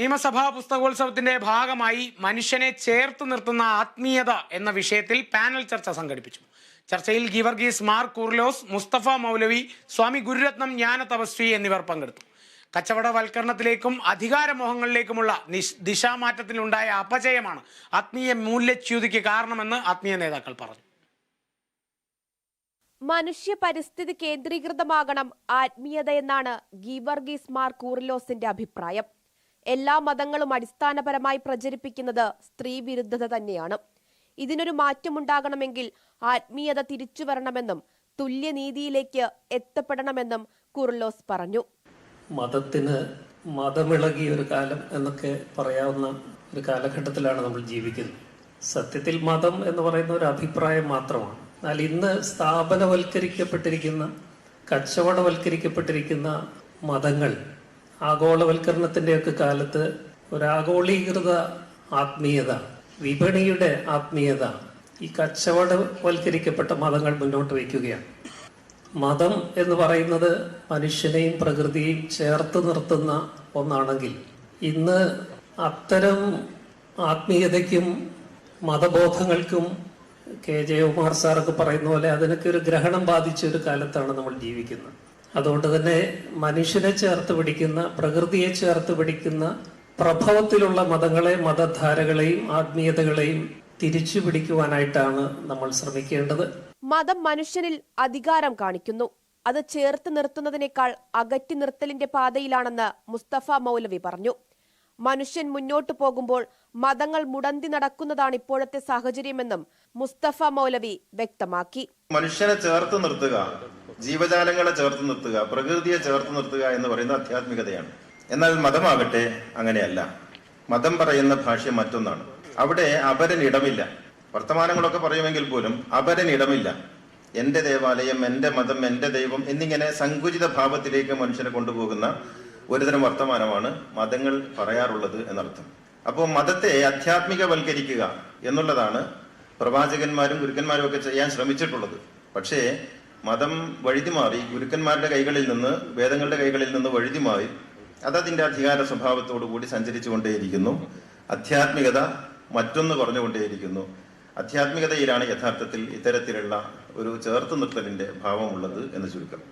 നിയമസഭാ പുസ്തകോത്സവത്തിന്റെ ഭാഗമായി മനുഷ്യനെ ചേർത്ത് നിർത്തുന്ന ആത്മീയത എന്ന വിഷയത്തിൽ പാനൽ ചർച്ച സംഘടിപ്പിച്ചു. ചർച്ചയിൽ ഗിവർഗീസ് മാർ കുർലോസ് മുസ്തഫ മൗലവി സ്വാമി ഗുരുരത്നം ജ്ഞാന തപസ്വി എന്നിവർ പങ്കെടുത്തു. കച്ചവടവൽക്കരണത്തിലേക്കും അധികാരമോഹങ്ങളിലേക്കുമുള്ള ദിശാമാറ്റത്തിലുണ്ടായ അപചയമാണ് ആത്മീയ മൂല്യച്യുതിക്ക് കാരണമെന്ന് ആത്മീയ നേതാക്കൾ പറഞ്ഞു. മനുഷ്യ പരിസ്ഥിതി കേന്ദ്രീകൃതമാകണം ആത്മീയത എന്നാണ് ഗീവർഗീസ് മാർ കൂറിലോസിന്റെ അഭിപ്രായം. എല്ലാ മതങ്ങളും അടിസ്ഥാനപരമായി പ്രചരിപ്പിക്കുന്നത് സ്ത്രീ വിരുദ്ധത തന്നെയാണ്. ഇതിനൊരു മാറ്റമുണ്ടാകണമെങ്കിൽ ആത്മീയത തിരിച്ചു വരണമെന്നും തുല്യനീതിയിലേക്ക് എത്തപ്പെടണമെന്നും കുർലോസ് പറഞ്ഞു. മതത്തിന് മതമിളകിയ ഒരു കാലം എന്നൊക്കെ പറയാവുന്ന ഒരു കാലഘട്ടത്തിലാണ് നമ്മൾ ജീവിക്കുന്നത്. സത്യത്തിൽ മതം എന്ന് പറയുന്ന ഒരു അഭിപ്രായം മാത്രമാണ്. എന്നാൽ ഇന്ന് സ്ഥാപനവൽക്കരിക്കപ്പെട്ടിരിക്കുന്ന കച്ചവടവൽക്കരിക്കപ്പെട്ടിരിക്കുന്ന മതങ്ങൾ ആഗോളവൽക്കരണത്തിന്റെയൊക്കെ കാലത്ത് ഒരാഗോളീകൃത ആത്മീയത വിപണിയുടെ ആത്മീയത ഈ കച്ചവടവൽക്കരിക്കപ്പെട്ട മതങ്ങൾ മുന്നോട്ട് വയ്ക്കുകയാണ്. മതം എന്ന് പറയുന്നത് മനുഷ്യനെയും പ്രകൃതിയെയും ചേർത്ത് നിർത്തുന്ന ഒന്നാണെങ്കിൽ ഇന്ന് അത്തരം ആത്മീയതയ്ക്കും മതബോധങ്ങൾക്കും കെ. ജയകുമാർ സാറൊക്കെ പറയുന്ന പോലെ അതിനൊക്കെ ഒരു ഗ്രഹണം ബാധിച്ച ഒരു കാലത്താണ് നമ്മൾ ജീവിക്കുന്നത്. അതുകൊണ്ട് തന്നെ മനുഷ്യനെ ചേർത്ത് പിടിക്കുന്ന പ്രകൃതിയെ ചേർത്ത് പിടിക്കുന്ന പ്രഭവത്തിലുള്ള മതങ്ങളെ മതധാരകളെയും ആത്മീയതകളെയും തിരിച്ചു പിടിക്കുവാനായിട്ടാണ് നമ്മൾ ശ്രമിക്കേണ്ടത്. മതം മനുഷ്യനിൽ അധികാരം കാണിക്കുന്നു. അത് ചേർത്ത് നിർത്തുന്നതിനേക്കാൾ അകറ്റി നിർത്തലിന്റെ പാതയിലാണെന്ന് മുസ്തഫ മൗലവി പറഞ്ഞു. മനുഷ്യൻ മുന്നോട്ടു പോകുമ്പോൾ മതങ്ങൾ മുടന്തി നടക്കുന്നതാണ് ഇപ്പോഴത്തെ സാഹചര്യമെന്നും മുസ്തഫ മൗലവി വ്യക്തമാക്കി. മനുഷ്യനെ ചേർത്ത് നിർത്തുക. ജീവജാലങ്ങളെ ചേർത്ത് നിർത്തുക പ്രകൃതിയെ ചേർത്ത് നിർത്തുക എന്ന് പറയുന്ന ആധ്യാത്മികതയാണ്. എന്നാൽ മതമാകട്ടെ അങ്ങനെയല്ല. മതം പറയുന്ന ഭാഷ്യം മറ്റൊന്നാണ്. അവിടെ അപരൻ ഇടമില്ല. വർത്തമാനങ്ങളൊക്കെ പറയുമെങ്കിൽ പോലും അപരൻ ഇടമില്ല. എന്റെ ദേവാലയം എന്റെ മതം എന്റെ ദൈവം എന്നിങ്ങനെ സങ്കുചിത ഭാവത്തിലേക്ക് മനുഷ്യനെ കൊണ്ടുപോകുന്ന ഒരുതരം വർത്തമാനമാണ് മതങ്ങൾ പറയാറുള്ളത് എന്നർത്ഥം. അപ്പോൾ മതത്തെ അധ്യാത്മികവൽക്കരിക്കുക എന്നുള്ളതാണ് പ്രവാചകന്മാരും ഗുരുക്കന്മാരും ഒക്കെ ചെയ്യാൻ ശ്രമിച്ചിട്ടുള്ളത്. പക്ഷേ മതം വഴുതിമാറി ഗുരുക്കന്മാരുടെ കൈകളിൽ നിന്ന് വേദങ്ങളുടെ കൈകളിൽ നിന്ന് വഴുതിമാറി അതതിന്റെ അധികാര സ്വഭാവത്തോടു കൂടി സഞ്ചരിച്ചുകൊണ്ടേയിരിക്കുന്നു. ആധ്യാത്മികത മറ്റൊന്ന് കുറഞ്ഞുകൊണ്ടേയിരിക്കുന്നു. ആധ്യാത്മികതയിലാണ് യഥാർത്ഥത്തിൽ ഇത്തരത്തിലുള്ള ഒരു ചേർത്ത് നിർത്തലിന്റെ ഭാവമുള്ളത് എന്ന് ചുരുക്കം.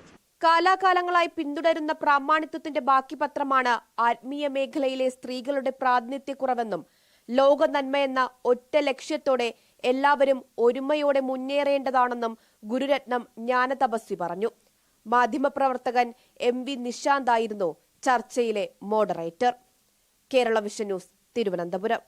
കാലാകാലങ്ങളായി പിന്തുടരുന്ന പ്രാമാണിത്വത്തിന്റെ ബാക്കി പത്രമാണ് ആത്മീയ മേഖലയിലെ സ്ത്രീകളുടെ പ്രാതിനിധ്യക്കുറവെന്നും ലോക നന്മയെന്ന ഒറ്റ ലക്ഷ്യത്തോടെ എല്ലാവരും ഒരുമയോടെ മുന്നേറേണ്ടതാണെന്നും ഗുരുരത്നം ജ്ഞാനതപസ്വി പറഞ്ഞു. മാധ്യമപ്രവർത്തകൻ എം വി നിശാന്തായിരുന്നു ചർച്ചയിലെ moderator Kerala vision news Thiruvananthapuram.